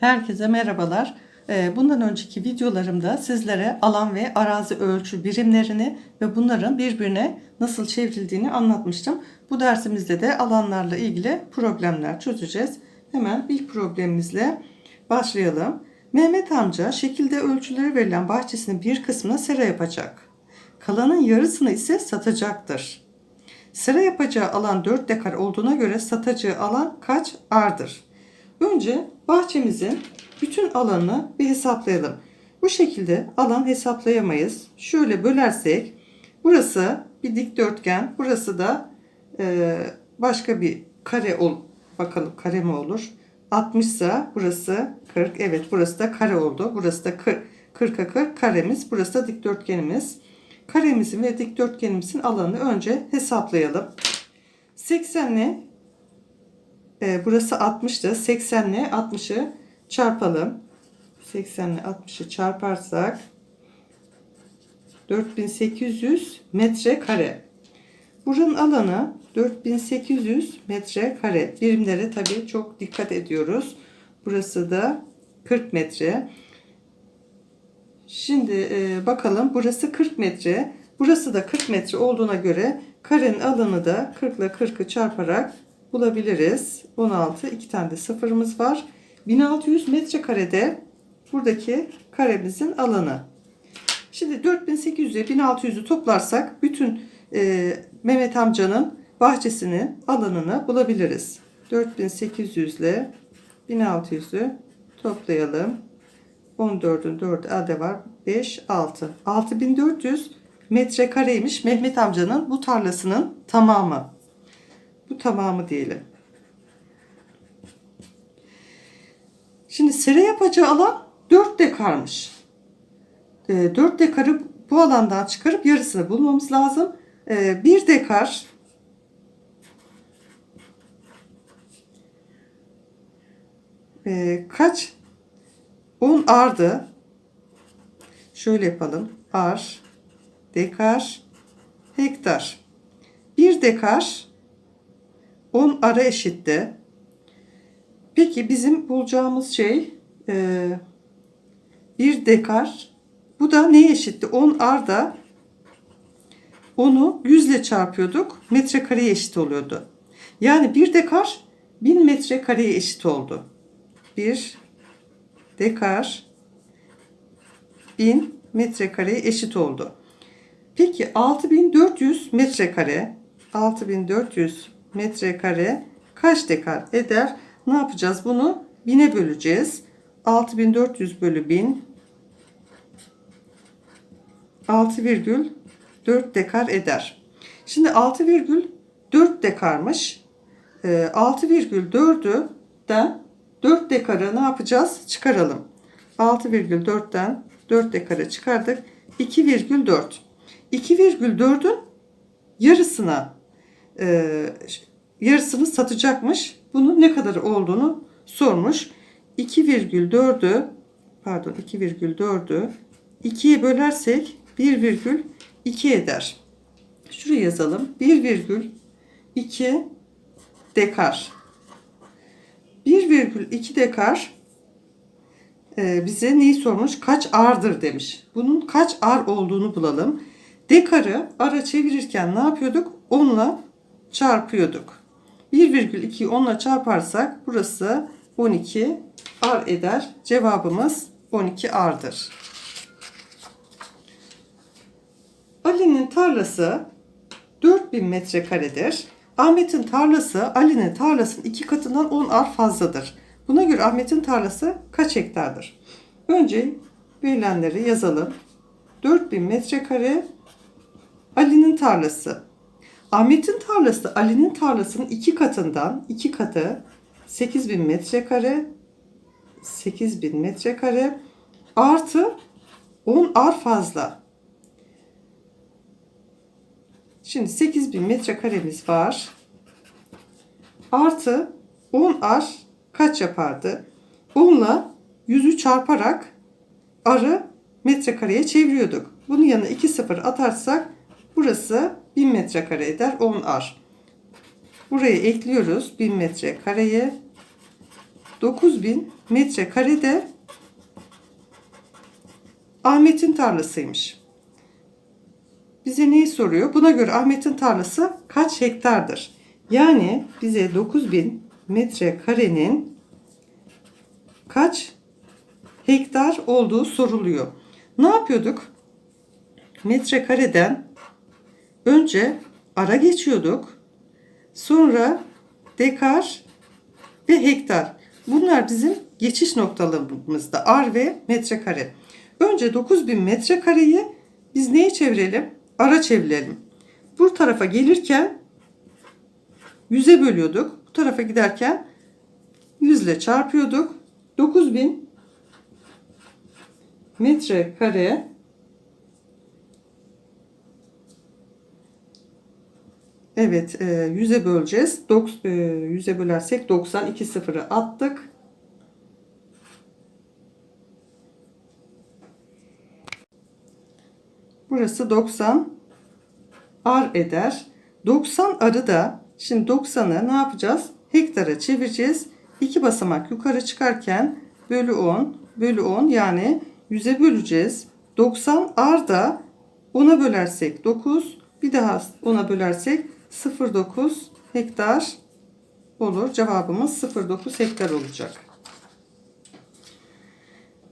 Herkese merhabalar. Ee, Bundan önceki videolarımda sizlere alan ve arazi ölçü birimlerini ve bunların birbirine nasıl çevrildiğini anlatmıştım. Bu dersimizde de alanlarla ilgili problemler çözeceğiz. Hemen ilk problemimizle başlayalım. Mehmet amca şekilde ölçüleri verilen bahçesinin bir kısmına sera yapacak. Kalanın yarısını ise satacaktır. Sıra yapacağı alan 4 dekar olduğuna göre satacağı alan kaç ardır? Önce bahçemizin bütün alanını bir hesaplayalım. Bu şekilde alan hesaplayamayız. Şöyle bölersek burası bir dikdörtgen, burası da e, başka bir kare ol. Bakalım kare mi olur? 60 ise burası 40. Evet burası da kare oldu. Burası da 40. 40'a 40 karemiz. Burası da dikdörtgenimiz. Karemizin ve dikdörtgenimizin alanını önce hesaplayalım. 80'le e, burası 60'tı. 80'le 60'ı çarpalım. 80'le 60'ı çarparsak 4800 metrekare. Buranın alanı 4800 metrekare. Birimlere tabii çok dikkat ediyoruz. Burası da 40 metre. Şimdi e, bakalım burası 40 metre. Burası da 40 metre olduğuna göre karenin alanı da 40 ile 40'ı çarparak bulabiliriz. 16 iki tane de sıfırımız var. 1600 metrekarede buradaki karemizin alanı. Şimdi 4800 ile 1600'ü toplarsak bütün e, Mehmet amcanın bahçesinin alanını bulabiliriz. 4800 ile 1600'ü toplayalım. 14'ün 4 elde var. 5, 6. 6400 metrekareymiş Mehmet amcanın bu tarlasının tamamı. Bu tamamı diyelim. Şimdi sera yapacağı alan 4 dekarmış. E, 4 dekarı bu alandan çıkarıp yarısını bulmamız lazım. E, 1 dekar e, kaç 10 ardı. Şöyle yapalım. Ar, dekar, hektar. 1 dekar 10 ara eşitti. Peki bizim bulacağımız şey e, 1 dekar. Bu da neye eşitti? 10 arda onu 100 ile çarpıyorduk. Metrekareye eşit oluyordu. Yani 1 dekar 1000 metrekareye eşit oldu. 1 dekar 1000 metrekareye eşit oldu. Peki 6400 metrekare 6400 metrekare kaç dekar eder? Ne yapacağız? Bunu 1000'e böleceğiz. 6400 bölü 1000 6,4 dekar eder. Şimdi 6,4 dekarmış. 6,4'ü den 4 dekarı ne yapacağız? Çıkaralım. 6,4'ten 4 dekara çıkardık. 2,4. 2,4'ün yarısına e, yarısını satacakmış. Bunun ne kadar olduğunu sormuş. 2,4'ü pardon 2,4'ü 2'ye bölersek 1,2 eder. Şuraya yazalım. 1,2 dekar. 1,2 dekar e, bize neyi sormuş? Kaç ardır demiş. Bunun kaç ar olduğunu bulalım. Dekarı ara çevirirken ne yapıyorduk? 10'la çarpıyorduk. 1,2'yi 10'la çarparsak burası 12 ar eder. Cevabımız 12 ardır. Ali'nin tarlası 4000 metrekaredir. Ahmet'in tarlası Ali'nin tarlasının iki katından 10 ar fazladır. Buna göre Ahmet'in tarlası kaç hektardır? Önce verilenleri yazalım. 4000 metrekare Ali'nin tarlası. Ahmet'in tarlası Ali'nin tarlasının iki katından iki katı 8000 metrekare 8000 metrekare artı 10 ar fazla. Şimdi 8000 metrekaremiz var. Artı 10 ar kaç yapardı? 10 ile 100'ü çarparak arı metrekareye çeviriyorduk. Bunun yanına 2 sıfır atarsak burası 1000 metrekare eder 10 ar. Buraya ekliyoruz 1000 metrekareye 9000 metrekarede Ahmet'in tarlasıymış. Bize neyi soruyor? Buna göre Ahmet'in tarlası kaç hektardır? Yani bize 9000 metrekarenin kaç hektar olduğu soruluyor. Ne yapıyorduk? Metrekareden önce ara geçiyorduk. Sonra dekar ve hektar. Bunlar bizim geçiş noktalarımızda ar ve metrekare. Önce 9000 metrekareyi biz neye çevirelim? Ara çevirelim. Bu tarafa gelirken 100'e bölüyorduk. Bu tarafa giderken 100 ile çarpıyorduk. 9000 metrekare Evet, e, 100'e böleceğiz. Dok- e, 100'e bölersek 90, 2 sıfırı attık. Burası 90 ar eder. 90 arı da şimdi 90'ı ne yapacağız? Hektara çevireceğiz. İki basamak yukarı çıkarken bölü 10 bölü 10 yani 100'e böleceğiz. 90 ar da 10'a bölersek 9 bir daha 10'a bölersek 0.9 hektar olur. Cevabımız 0.9 hektar olacak.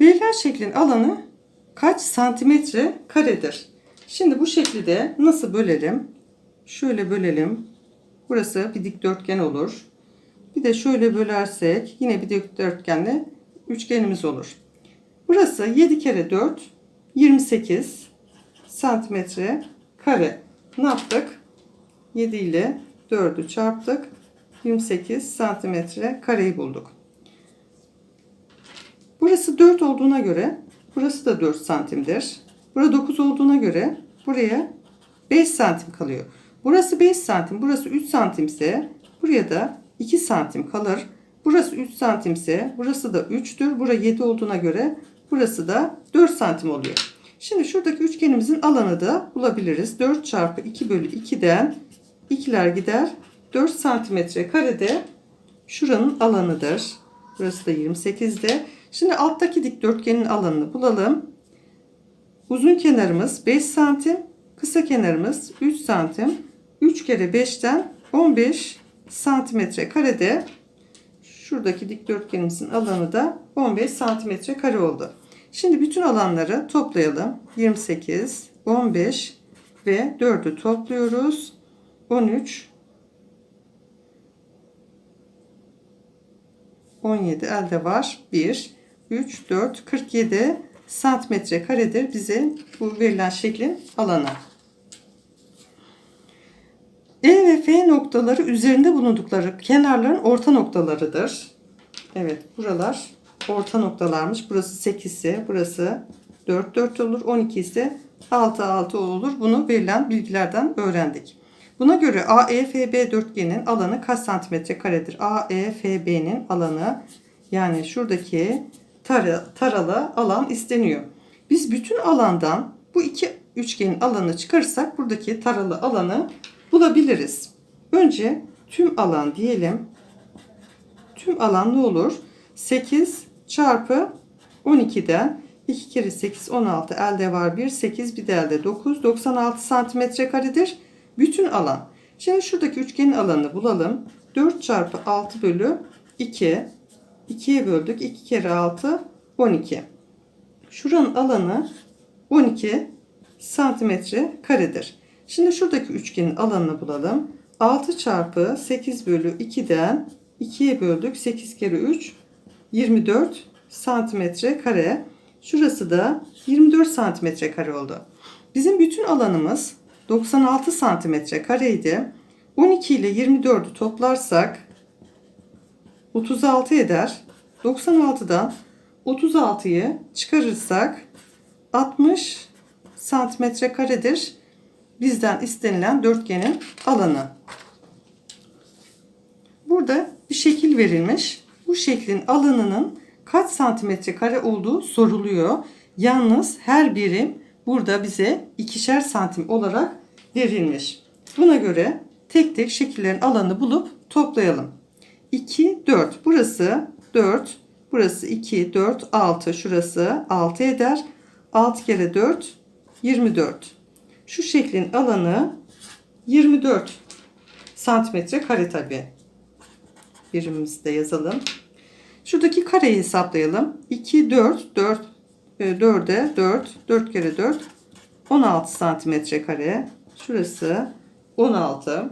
Verilen şeklin alanı kaç santimetre karedir? Şimdi bu şekli de nasıl bölelim? Şöyle bölelim. Burası bir dikdörtgen olur. Bir de şöyle bölersek yine bir dikdörtgenli üçgenimiz olur. Burası 7 kere 4 28 santimetre kare. Ne yaptık? 7 ile 4'ü çarptık. 28 santimetre kareyi bulduk. Burası 4 olduğuna göre burası da 4 santimdir. Burada 9 olduğuna göre buraya 5 santim kalıyor. Burası 5 santim, burası 3 santimse buraya da 2 santim kalır. Burası 3 santimse burası da 3'tür. Bura 7 olduğuna göre burası da 4 santim oluyor. Şimdi şuradaki üçgenimizin alanı da bulabiliriz. 4 çarpı 2 bölü 2'den 2'ler gider. 4 santimetre karede şuranın alanıdır. Burası da 28'de. Şimdi alttaki dikdörtgenin alanını bulalım. Uzun kenarımız 5 santim. Kısa kenarımız 3 santim. 3 kere 5'ten 15 santimetre karede. Şuradaki dikdörtgenimizin alanı da 15 santimetre kare oldu. Şimdi bütün alanları toplayalım. 28, 15 ve 4'ü topluyoruz. 13 17 elde var. 1 3 4 47 santimetre karedir bize bu verilen şeklin alanı. E ve F noktaları üzerinde bulundukları kenarların orta noktalarıdır. Evet buralar orta noktalarmış. Burası 8 ise burası 4 4 olur. 12 ise 6 6 olur. Bunu verilen bilgilerden öğrendik. Buna göre AEFB dörtgenin alanı kaç santimetre karedir? AEFB'nin alanı yani şuradaki tara, taralı alan isteniyor. Biz bütün alandan bu iki üçgenin alanını çıkarırsak buradaki taralı alanı bulabiliriz. Önce tüm alan diyelim. Tüm alan ne olur? 8 çarpı 12'den 2 kere 8 16 elde var 1 8 bir de elde 9 96 santimetre karedir bütün alan. Şimdi şuradaki üçgenin alanını bulalım. 4 çarpı 6 bölü 2 2'ye böldük 2 kere 6 12 şuranın alanı 12 santimetre karedir. Şimdi şuradaki üçgenin alanını bulalım. 6 çarpı 8 bölü 2'den 2'ye böldük 8 kere 3 24 santimetre kare. Şurası da 24 santimetre kare oldu. Bizim bütün alanımız 96 santimetre kareydi. 12 ile 24'ü toplarsak 36 eder. 96'dan 36'yı çıkarırsak 60 santimetre karedir. Bizden istenilen dörtgenin alanı. Burada bir şekil verilmiş. Bu şeklin alanının kaç santimetre kare olduğu soruluyor. Yalnız her birim burada bize ikişer santim olarak verilmiş. Buna göre tek tek şekillerin alanını bulup toplayalım. 2, 4. Burası 4. Burası 2, 4, 6. Şurası 6 eder. 6 kere 4, 24. Şu şeklin alanı 24 santimetre kare tabi. Birimimizi de yazalım. Şuradaki kareyi hesaplayalım. 2, 4, 4, 4'e 4, 4 kere 4, 16 santimetre kare. Şurası 16.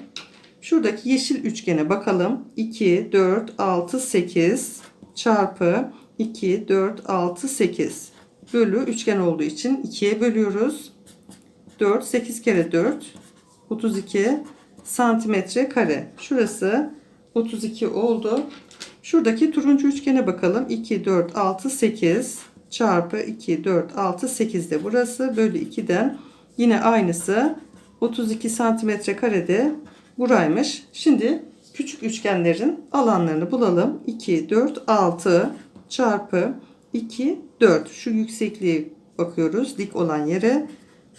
Şuradaki yeşil üçgene bakalım. 2, 4, 6, 8 çarpı 2, 4, 6, 8 bölü üçgen olduğu için 2'ye bölüyoruz. 4, 8 kere 4, 32 santimetre kare. Şurası 32 oldu. Şuradaki turuncu üçgene bakalım. 2, 4, 6, 8 çarpı 2, 4, 6, 8 de burası. Bölü 2'den yine aynısı 32 santimetre karede buraymış. Şimdi küçük üçgenlerin alanlarını bulalım. 2, 4, 6 çarpı 2, 4. Şu yüksekliğe bakıyoruz. Dik olan yere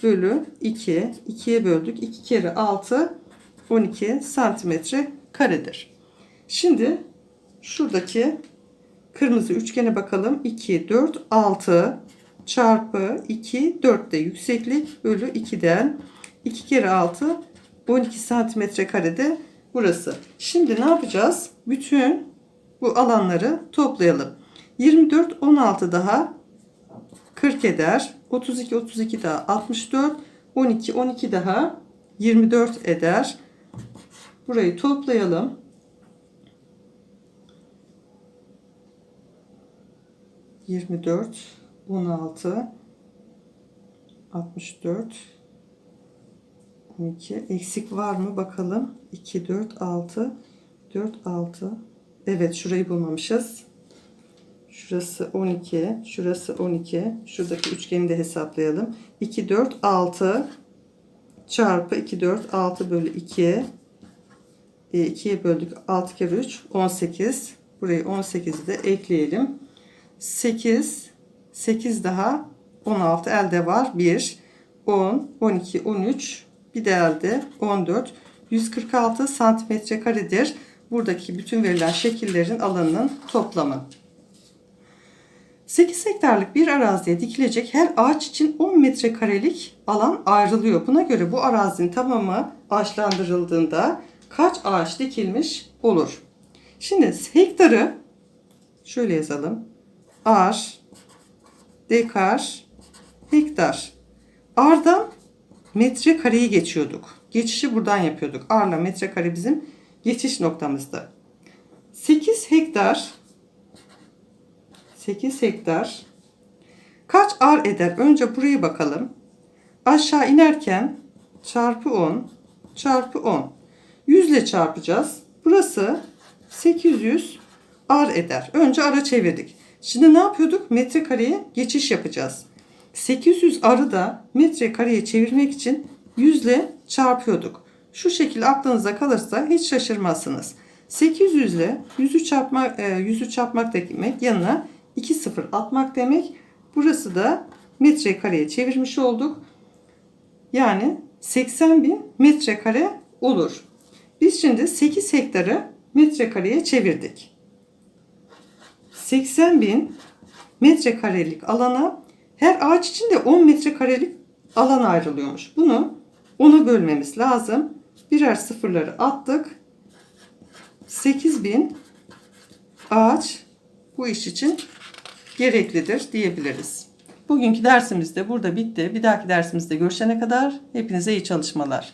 bölü 2. 2'ye böldük. 2 kere 6 12 santimetre karedir. Şimdi şuradaki kırmızı üçgene bakalım. 2, 4, 6 çarpı 2, 4 de yükseklik bölü 2'den 2 kere 6 12 santimetre karede burası. Şimdi ne yapacağız? Bütün bu alanları toplayalım. 24, 16 daha 40 eder. 32, 32 daha 64. 12, 12 daha 24 eder. Burayı toplayalım. Yirmi dört, on altı, altmış dört, on iki. Eksik var mı bakalım. İki, dört, altı, dört, altı. Evet şurayı bulmamışız. Şurası 12, şurası 12. Şuradaki üçgeni de hesaplayalım. 2, 4, 6 çarpı 2, 4, 6 bölü 2. E, 2'ye böldük. 6 kere 3, 18. Burayı 18'i de ekleyelim. 8, 8 daha 16 elde var. 1, 10, 12, 13. Bir de elde 14. 146 santimetre karedir. Buradaki bütün verilen şekillerin alanının toplamı. 8 hektarlık bir araziye dikilecek her ağaç için 10 metrekarelik alan ayrılıyor. Buna göre bu arazinin tamamı ağaçlandırıldığında kaç ağaç dikilmiş olur? Şimdi hektarı şöyle yazalım. Ar, dekar, hektar. Ardan metrekareyi geçiyorduk. Geçişi buradan yapıyorduk. Arla metrekare bizim geçiş noktamızdı. 8 hektar 8 hektar. Kaç ar eder? Önce burayı bakalım. Aşağı inerken çarpı 10 çarpı 10. 100 ile çarpacağız. Burası 800 ar eder. Önce ara çevirdik. Şimdi ne yapıyorduk? Metrekareye geçiş yapacağız. 800 arı da metrekareye çevirmek için 100 ile çarpıyorduk. Şu şekilde aklınıza kalırsa hiç şaşırmazsınız. 800 ile 100'ü çarpmak, 100'ü çarpmak demek yanına 2 sıfır atmak demek. Burası da metrekareye çevirmiş olduk. Yani 80 bin metrekare olur. Biz şimdi 8 hektarı metrekareye çevirdik. 80 bin metrekarelik alana her ağaç için de 10 metrekarelik alan ayrılıyormuş. Bunu 10'a bölmemiz lazım. Birer sıfırları attık. 8000 ağaç bu iş için gereklidir diyebiliriz. Bugünkü dersimiz de burada bitti. Bir dahaki dersimizde görüşene kadar hepinize iyi çalışmalar.